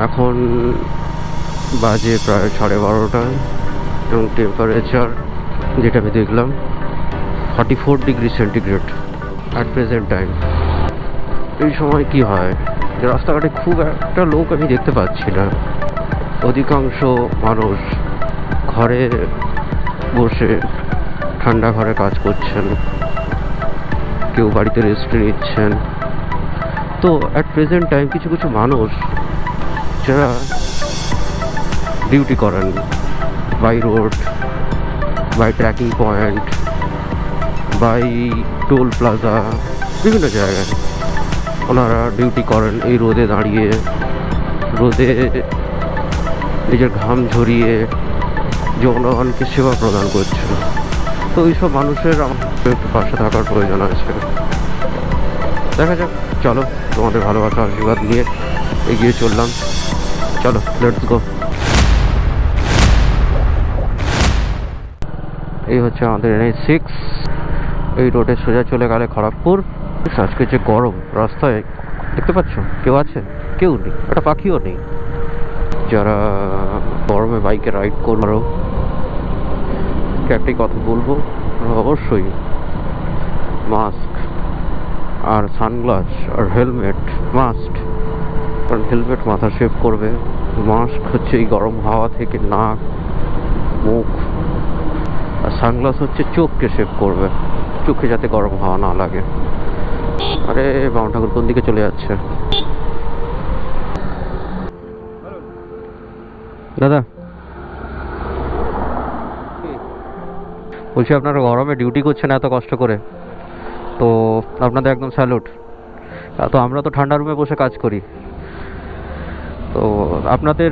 এখন বাজে প্রায় সাড়ে বারোটা এবং টেম্পারেচার যেটা আমি দেখলাম forty four degree centigrade at present time এই সময় কি হয়? রাস্তাঘাটে খুব একটা লোক আমি দেখতে পাচ্ছি না। অধিকাংশ মানুষ ঘরে বসে ঠান্ডা ঘরে কাজ করছেন। কেউ বাড়িতে রেস্ট নিচ্ছেন। তো অ্যাট প্রেজেন্ট টাইম কিছু কিছু মানুষ যারা ডিউটি করেন by road by tracking point by toll plaza বিভিন্ন জায়গায় ওনারা ডিউটি করেন এই রোদে দাঁড়িয়ে, রোদে নিজের ঘাম ঝরিয়ে জনগণকে সেবা প্রদান করছে তো এইসব মানুষের আমাদের একটু পাশে থাকার প্রয়োজন আছে। দেখা যাক, চলো তোমাদের ভালোবাসা আশীর্বাদ নিয়ে এগিয়ে চললাম। চলো লেটস গো এই হচ্ছে আমাদের এনএইচ সিক্স এই রোডে সোজা চলে গেলে খড়গপুর। আজকে যে গরম, রাস্তায় দেখতে পাচ্ছ? কেউ আছে? কেউ নেই। একটা পাখিও নেই। যারা গরমে বাইকে রাইড করব একটাই কথা বলব অবশ্যই মাস্ক আর সানগ্লাস আর হেলমেট মাস্ট কারণ হেলমেট মাথা সেভ করবে। মাস্ক হচ্ছে এই গরম হাওয়া থেকে নাক, মুখ। আর সানগ্লাস হচ্ছে চোখকে সেভ করবে। চোখে যাতে গরম হাওয়া না লাগে। আরে বাউন ঠাকুর কোন দিকে চলে যাচ্ছে? দাদা। বলছি, আপনারা গরমে ডিউটি করছেন এত কষ্ট করে। তো আপনাদের একদম স্যালুট তো আমরা তো ঠান্ডা রুমে বসে কাজ করি। তো আপনাদের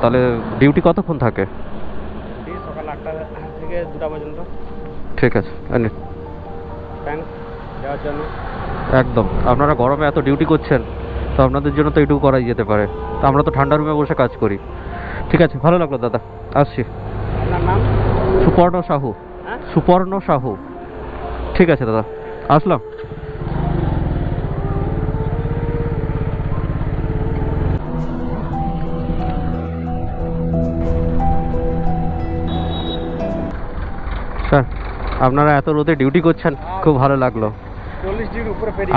তাহলে ডিউটি কতক্ষণ থাকে? সকাল আটটা থেকে দুটা পর্যন্ত। ঠিক আছে থ্যাংকস জন্য। একদম। আপনারা গরমে এত ডিউটি করছেন তো আপনাদের জন্য তো এইটুকু করাই যেতে পারে। তো আমরা তো ঠান্ডা রুমে বসে কাজ করি। ঠিক আছে ভালো লাগল দাদা আসছি। আপনার নাম? সুপর্ণ সাহু। হ্যাঁ? সুপর্ণ সাহু। ঠিক আছে দাদা আসলাম। আপনারা এত রোদে ডিউটি করছেন খুব ভালো লাগল।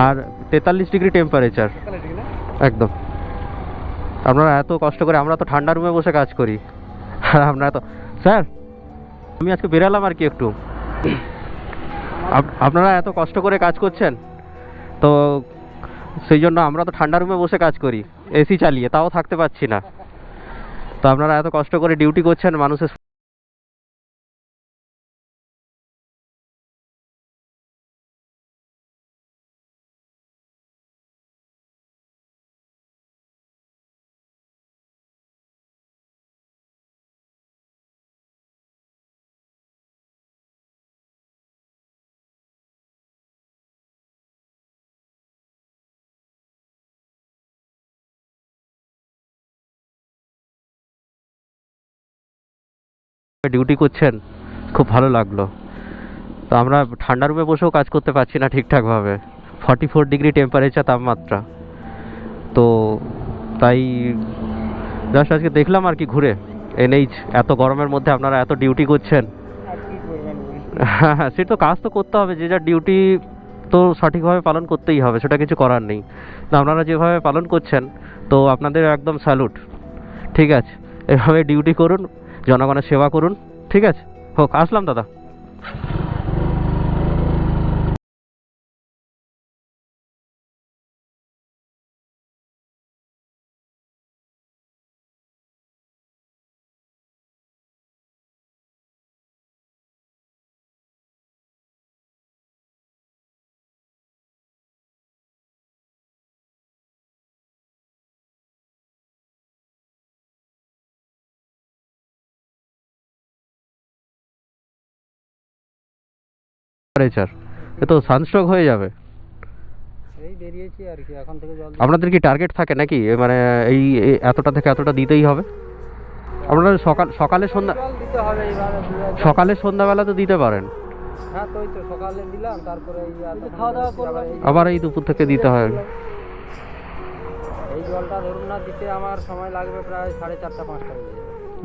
আর তেতাল্লিশ ডিগ্রি টেম্পারেচার একদম। আপনারা এত কষ্ট করে আমরা তো ঠান্ডা রুমে বসে কাজ করি। আর আপনারা তো স্যার আমি আজকে বেরালাম আর কি একটু। আপনারা এত কষ্ট করে কাজ করছেন তো সেই জন্য আমরা তো ঠান্ডা রুমে বসে কাজ করি। এসি চালিয়ে তাও থাকতে পারছি না। তো আপনারা এত কষ্ট করে ডিউটি করছেন মানুষের ডিউটি করছেন, খুব ভালো লাগল। তো আমরা ঠান্ডা রুমে বসেও কাজ করতে পারছি না ঠিকঠাকভাবে। ফর্টি ফোর ডিগ্রি টেম্পারেচার তাপমাত্রা। তো তাই জাস্ট আজকে দেখলাম আর কি ঘুরে। এনএইচ, এত গরমের মধ্যে আপনারা এত ডিউটি করছেন? হ্যাঁ হ্যাঁ সে তো কাজ তো করতে হবে, যে যার ডিউটি তো সঠিকভাবে পালন করতেই হবে, সেটা কিছু করার নেই। আপনারা যেভাবে পালন করছেন, তো আপনাদের একদম স্যালুট ঠিক আছে, এভাবে ডিউটি করুন। জনগণের সেবা করুন। ঠিক আছে? হোক আসলাম দাদা। টেম্পারেচার এ তো সানস্ট্রোক হয়ে যাবে। এই বেরিয়েছি আর কি এখন থেকে জল আপনাদের কি টার্গেট থাকে নাকি? মানে এই এতটা থেকে এতটা দিতেই হবে? আপনারা সকাল সকালে সন্ধ্যা সকালে সন্ধ্যাবেলা তো দিতে পারেন। হ্যাঁ আবার এই দুপুর থেকে দিতে হয়। এই জলটা ধরুন না দিতে আমার সময় লাগবে প্রায় সাড়ে চারটা পাঁচটা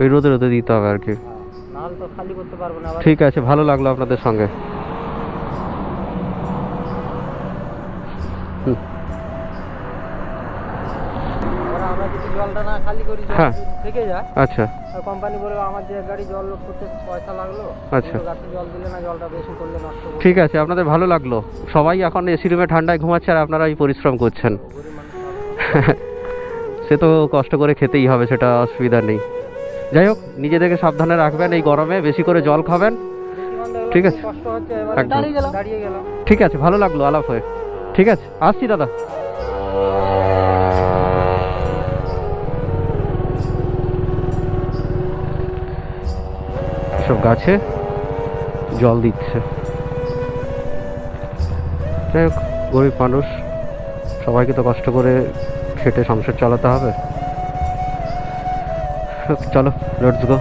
ওই রোদে রোদে দিতে হবে আর কি। হ্যাঁ নাহলে তো খালি করতে পারব না ঠিক আছে ভালো লাগল আপনাদের সঙ্গে। জলটা না খালি করি হ্যাঁ। থেকে যায়। আচ্ছা। কোম্পানি বলবে আমার যে গাড়ি জল লোড করতে পয়সা লাগল আচ্ছা। গাছে জল দিলে না জলটা বেশি করলে নষ্ট ঠিক আছে আপনাদের ভালো লাগল। সবাই এখন এসি রুমে ঠান্ডায় ঘুমাচ্ছে আর আপনারা এই পরিশ্রম করছেন। সে তো কষ্ট করে খেতেই হবে সেটা অসুবিধা নেই। যাই হোক নিজেদেরকে সাবধানে রাখবেন এই গরমে বেশি করে জল খাবেন। ঠিক আছে। একদম। ঠিক আছে ভালো লাগল আলাপ হয়ে। ঠিক আছে, আসছি দাদা। সব গাছে জল দিচ্ছে। যাই হোক, গরিব মানুষ, সবাইকে তো কষ্ট করে খেটে সংসার চালাতে হবে। চলো লেটস গো